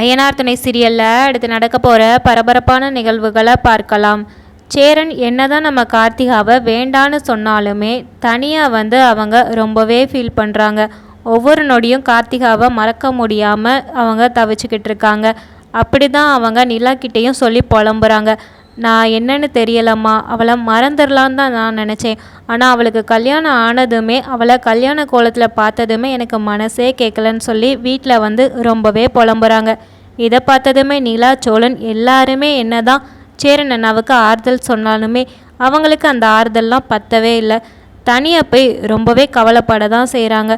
ஐயனார் துணை சீரியலில் அடுத்து நடக்க போகிற பரபரப்பான நிகழ்வுகளை பார்க்கலாம். சேரன் என்னதான் நம்ம கார்த்திகாவை வேண்டான்னு சொன்னாலுமே தனியாக வந்து அவங்க ரொம்பவே ஃபீல் பண்ணுறாங்க ஒவ்வொரு நொடியும் கார்த்திகாவை மறக்க முடியாமல் அவங்க தவிச்சுக்கிட்டு இருக்காங்க. அப்படி தான் அவங்க நிலா கிட்டேயும் சொல்லி புலம்புறாங்க. நான் என்னன்னு தெரியலம்மா. அவளை மறந்துடலான்னு தான் நான் நினச்சேன். ஆனால் அவளுக்கு கல்யாணம் ஆனதுமே அவளை கல்யாண கோலத்தில் பார்த்ததுமே எனக்கு மனசே கேட்கலன்னு சொல்லி வீட்டில் வந்து ரொம்பவே புலம்புறாங்க. இதை பார்த்ததுமே நிலா சோழன் எல்லாருமே என்னதான் சேரன் அண்ணாவுக்கு ஆறுதல் சொன்னாலுமே அவங்களுக்கு அந்த ஆறுதல்லாம் பத்தவே இல்லை. தனியாக போய் ரொம்பவே கவலைப்பட தான் செய்கிறாங்க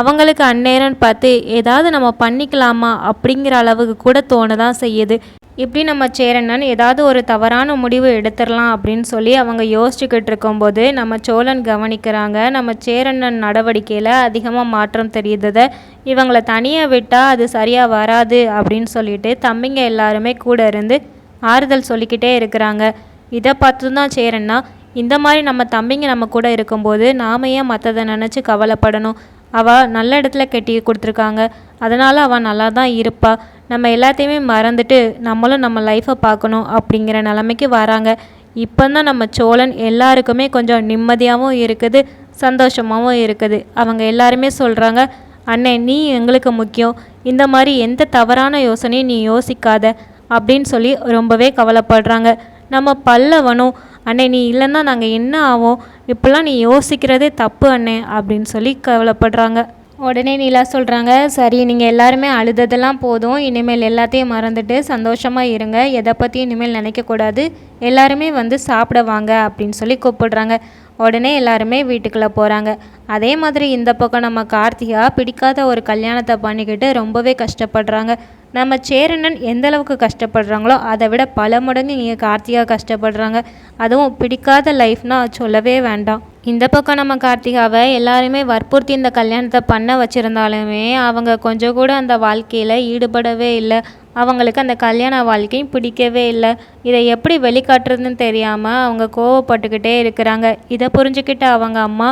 அவங்களுக்கு அந்நேரம்னு பார்த்து ஏதாவது நம்ம பண்ணிக்கலாமா அப்படிங்கிற அளவுக்கு கூட தோண தான் செய்யுது. இப்படி நம்ம சேரண்ணன் ஏதாவது ஒரு தவறான முடிவு எடுத்துடலாம் அப்படின்னு சொல்லி அவங்க யோசிச்சுக்கிட்டு இருக்கும்போது நம்ம சோழன் கவனிக்கிறாங்க. நம்ம சேரண்ணன் நடவடிக்கையில் அதிகமாக மாற்றம் தெரியுது இவங்களை தனியாக விட்டால் அது சரியாக வராது அப்படின்னு சொல்லிட்டு தம்பிங்க எல்லாருமே கூட இருந்து ஆறுதல் சொல்லிக்கிட்டே இருக்கிறாங்க. இதை பார்த்து தான் சேரன்னா இந்த மாதிரி நம்ம தம்பிங்க நம்ம கூட இருக்கும்போது நாம ஏன் மற்றதை நினச்சி கவலைப்படணும்? அவள் நல்ல இடத்துல கட்டி கொடுத்துருக்காங்க. அதனால் அவள் நல்லா தான் இருப்பாள் நம்ம எல்லாத்தையுமே மறந்துட்டு நம்மளும் நம்ம லைஃப்பை பார்க்கணும் அப்படிங்கிற நிலமைக்கு வராங்க. இப்போ தான் நம்ம சோழன் எல்லாருக்குமே கொஞ்சம் நிம்மதியாகவும் இருக்குது சந்தோஷமாகவும் இருக்குது. அவங்க எல்லாருமே சொல்கிறாங்க அண்ணே நீ எங்களுக்கு முக்கியம். இந்த மாதிரி எந்த தவறான யோசனையும் நீ யோசிக்காத அப்படின்னு சொல்லி ரொம்பவே கவலைப்படுறாங்க. நம்ம பல்லவனும் அண்ணே நீ இல்லைன்னா நாங்கள் என்ன ஆவோம்? இப்படிலாம் நீ யோசிக்கிறதே தப்பு அண்ணே அப்படின்னு சொல்லி கவலைப்படுறாங்க. உடனே நீலா சொல்கிறாங்க சரி நீங்கள் எல்லாருமே அழுததெல்லாம் போதும். இனிமேல் எல்லாத்தையும் மறந்துட்டு சந்தோஷமாக இருங்க. எதை பற்றியும் இனிமேல் நினைக்கக்கூடாது எல்லாருமே வந்து சாப்பிட வாங்க அப்படின்னு சொல்லி கூப்பிடுறாங்க. உடனே எல்லாருமே வீட்டுக்குள்ளே போகிறாங்க அதே மாதிரி இந்த பக்கம் நம்ம கார்த்திகா பிடிக்காத ஒரு கல்யாணத்தை பண்ணிக்கிட்டு ரொம்பவே கஷ்டப்படுறாங்க. நம்ம சேரணன் எந்த அளவுக்கு கஷ்டப்படுறாங்களோ அதை விட பல மடங்கு இங்கே கார்த்திகா கஷ்டப்படுறாங்க. அதுவும் பிடிக்காத லைஃப்னால் சொல்லவே வேண்டாம். இந்த பக்கம் நம்ம கார்த்திகாவை எல்லாருமே வற்புறுத்தி இந்த கல்யாணத்தை பண்ண வச்சுருந்தாலுமே அவங்க கொஞ்சம் கூட அந்த வாழ்க்கையில் ஈடுபடவே இல்லை. அவங்களுக்கு அந்த கல்யாண வாழ்க்கையும் பிடிக்கவே இல்லை. இதை எப்படி வெளிக்காட்டுறதுன்னு தெரியாமல் அவங்க கோவப்பட்டுக்கிட்டே இருக்கிறாங்க. இதை புரிஞ்சுக்கிட்ட அவங்க அம்மா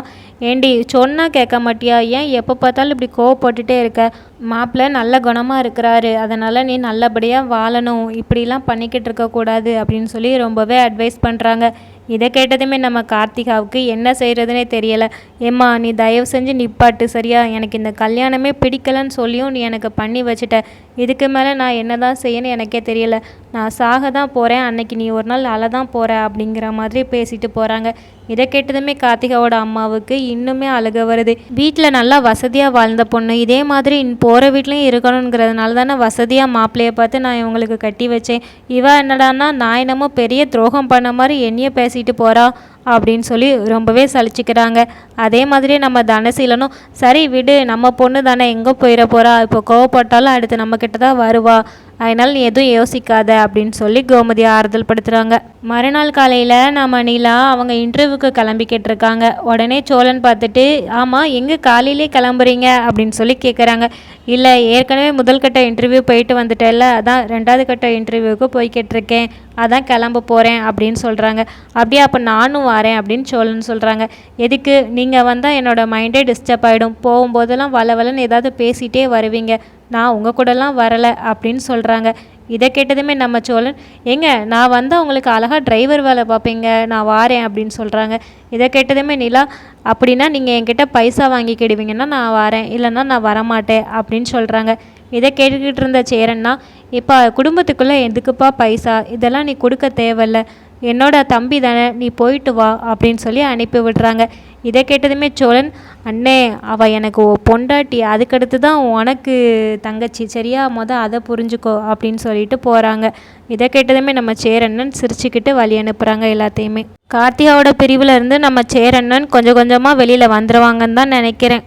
ஏண்டி சொன்னால் கேட்க மாட்டியா? ஏன் எப்போ பார்த்தாலும் இப்படி கோவப்பட்டுட்டே இருக்க? மாப்பிள்ளை நல்ல குணமாக இருக்கிறாரு. அதனால் நீ நல்லபடியாக வாழணும். இப்படிலாம் பண்ணிக்கிட்டு இருக்கக்கூடாது அப்படின்னு சொல்லி ரொம்பவே அட்வைஸ் பண்ணுறாங்க இதை கேட்டதுமே நம்ம கார்த்திகாவுக்கு என்ன செய்கிறதுனே தெரியலை. ஏம்மா நீ தயவு செஞ்சு நிப்பாட்டு சரியா? எனக்கு இந்த கல்யாணமே பிடிக்கலன்னு சொல்லியும் நீ எனக்கு பண்ணி வச்சுட்ட. இதுக்கு மேலே நான் என்ன தான் செய்யணும் எனக்கே தெரியல. நான் சாக தான் போகிறேன் அன்னைக்கு நீ ஒரு நாள் அழ தான் போகிற அப்படிங்கிற மாதிரி பேசிட்டு போகிறாங்க இதை கேட்டதுமே கார்த்திகாவோட அம்மாவுக்கு இன்னுமே அழுக வருது. வீட்டில் நல்லா வசதியாக வாழ்ந்த பொண்ணு இதே மாதிரி போகிற வீட்லேயும் இருக்கணுங்கிறதுனால தானே வசதியாக மாப்பிள்ளையை பார்த்து நான் இவங்களுக்கு கட்டி வச்சேன். இவ என்னடான்னா நான் என்னமோ பெரிய துரோகம் பண்ண மாதிரி என்னையே பேசிட்டு போகிறா அப்படின்னு சொல்லி ரொம்பவே சலிச்சுக்கிறாங்க. அதே மாதிரி நம்ம தனசீலனும் சரி விடு நம்ம பொண்ணு தானே எங்கே போயிட போகிறா இப்போ கோவப்பட்டாலும் அடுத்து நம்மக்கிட்ட தான் வருவா. அதனால் நீ எதுவும் யோசிக்காத அப்படின்னு சொல்லி கோமதி ஆறுதல் படுத்துகிறாங்க மறுநாள் காலையில் நம்ம நிலா அவங்க இன்டர்வியூக்கு கிளம்பிக்கிட்டு இருக்காங்க. உடனே சோழன் பார்த்துட்டு ஆமாம் எங்கே காலையிலே கிளம்புறீங்க? அப்படின்னு சொல்லி கேட்குறாங்க இல்லை ஏற்கனவே முதல் கட்ட இன்டர்வியூ போயிட்டு வந்துட்டேல்ல அதான் ரெண்டாவது கட்ட இன்டர்வியூவுக்கு போய்கிட்டு இருக்கேன். அதான் கிளம்ப போகிறேன் அப்படின்னு சொல்கிறாங்க அப்படியே அப்போ நானும் வரேன் அப்படின்னு சோழன் சொல்கிறாங்க எதுக்கு? நீங்கள் வந்தால் என்னோடய மைண்டே டிஸ்டர்ப் ஆகிடும் போகும்போதெல்லாம் வள வளன்னு ஏதாவது பேசிகிட்டே வருவீங்க. நான் உங்கள் கூடலாம் வரலை அப்படின்னு சொல்கிறாங்க இதை கேட்டதுமே நம்ம சோழன் ஏங்க நான் வந்து உங்களுக்கு அழகாக டிரைவர் வேலை பார்ப்பீங்க. நான் வாரேன் அப்படின்னு சொல்கிறாங்க இதை கேட்டதுமே நிலா அப்படின்னா நீங்கள் என்கிட்ட பைசா வாங்கிக்கிடுவீங்கன்னா நான் வரேன். இல்லைன்னா நான் வரமாட்டேன் அப்படின்னு சொல்கிறாங்க இதை கேட்டுக்கிட்டு இருந்த சேரன்னா இப்போ குடும்பத்துக்குள்ளே எதுக்குப்பா பைசா? இதெல்லாம் நீ கொடுக்க தேவையில்ல. என்னோட தம்பி தானே நீ போயிட்டு வா அப்படின்னு சொல்லி அனுப்பி விடுறாங்க. இதை கேட்டதுமே சோழன் அண்ணே அவள் எனக்கு பொண்டாட்டி அதுக்கடுத்து தான் உனக்கு தங்கச்சி. சரியா மொதல் அதை புரிஞ்சுக்கோ அப்படின்னு சொல்லிட்டு போகிறாங்க இதை கேட்டதுமே நம்ம சேரண்ணன் சிரிச்சுக்கிட்டு வழி அனுப்புகிறாங்க எல்லாத்தையுமே. கார்த்திகாவோட பிரிவில் இருந்து நம்ம சேரண்ணன் கொஞ்சம் கொஞ்சமாக வெளியில் வந்துடுவாங்கன்னு தான் நினைக்கிறேன்.